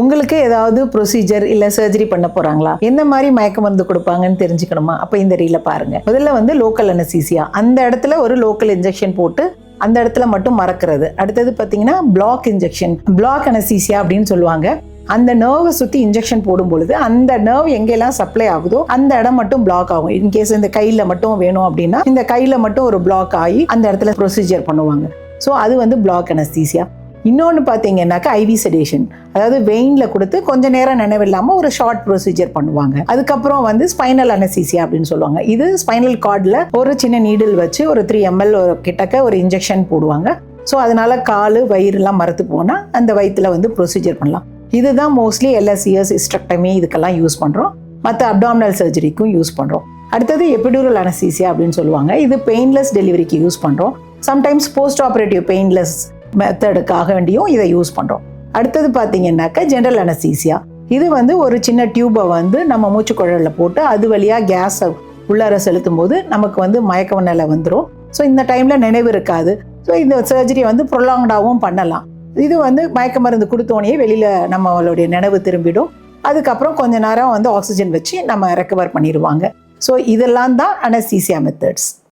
உங்களுக்கு ஏதாவது ப்ரொசீஜர் இல்ல சர்ஜரி பண்ண போறாங்களா? எந்த மாதிரி மயக்க மருந்து கொடுப்பாங்கன்னு தெரிஞ்சுக்கணுமா? அப்ப இந்த ரீல பாருங்க. முதல்ல வந்து லோக்கல் அனசீசியா அந்த இடத்துல ஒரு லோக்கல் இன்ஜெக்ஷன் போட்டு அந்த இடத்துல மட்டும் மறக்கிறது. அடுத்தது பாத்தீங்கன்னா பிளாக் இன்ஜெக்ஷன் பிளாக் அனசீசியா அப்படின்னு சொல்லுவாங்க. அந்த நர்வை சுத்தி இன்ஜெக்ஷன் போடும் பொழுது அந்த நர்வ் எங்கெல்லாம் சப்ளை ஆகுதோ அந்த இடம் மட்டும் பிளாக் ஆகும். இன்கேஸ் இந்த கையில மட்டும் வேணும் அப்படின்னா இந்த கையில மட்டும் ஒரு பிளாக் ஆகி அந்த இடத்துல ப்ரொசீஜர் பண்ணுவாங்க. ஸோ அது வந்து பிளாக் அனஸ்தீசியா இன்னொன்று பார்த்தீங்கன்னாக்கா ஐவி செடேஷன் அதாவது வெயினில் கொடுத்து கொஞ்ச நேரம் நினைவில்லாமல் ஒரு ஷார்ட் ப்ரொசீஜர் பண்ணுவாங்க. அதுக்கப்புறம் வந்து ஸ்பைனல் அனசீசியா அப்படின்னு சொல்லுவாங்க. இது ஸ்பைனல் கார்டில் ஒரு சின்ன நீடில் வச்சு ஒரு த்ரீ எம்எல் ஒரு கிட்டக்க ஒரு இன்ஜெக்ஷன் போடுவாங்க. ஸோ அதனால் கால் வயிறுலாம் மறுத்து போனால் அந்த வயிற்றுல வந்து ப்ரொசீஜர் பண்ணலாம். இதுதான் மோஸ்ட்லி எல்எஸ்இஎஸ் இஸ்ட்ரக்டமி இதுக்கெல்லாம் யூஸ் பண்ணுறோம் மற்ற அப்டாமினல் சர்ஜரிக்கும் யூஸ் பண்ணுறோம் அடுத்தது எபிடூரல் அனசீசியா அப்படின்னு சொல்லுவாங்க. இது பெயின்லெஸ் டெலிவரிக்கு யூஸ் பண்ணுறோம் சம்டைம்ஸ் போஸ்ட் ஆப்ரேட்டிவ் பெயின்லெஸ் மெத்தடுக்காக வேண்டியும் இதை யூஸ் பண்ணுறோம் அடுத்தது பார்த்தீங்கன்னாக்கா ஜென்ரல் அனசீசியா இது வந்து ஒரு சின்ன டியூபை வந்து நம்ம மூச்சுக்குழலில் போட்டு அது வழியாக கேஸை உள்ளார செலுத்தும் போது நமக்கு வந்து மயக்க நிலை வந்துடும் ஸோ இந்த டைமில் நினைவு இருக்காது. ஸோ இந்த சர்ஜரி வந்து ப்ரொலாங்டாகவும் பண்ணலாம். இது வந்து மயக்க மருந்து கொடுத்தோடனே வெளியில் நம்மளுடைய நினைவு திரும்பிடும். அதுக்கப்புறம் கொஞ்ச நேரம் வந்து ஆக்சிஜன் வச்சு நம்ம ரெக்கவர் பண்ணிடுவாங்க. ஸோ இதெல்லாம் தான் அனசீசியா மெத்தட்ஸ்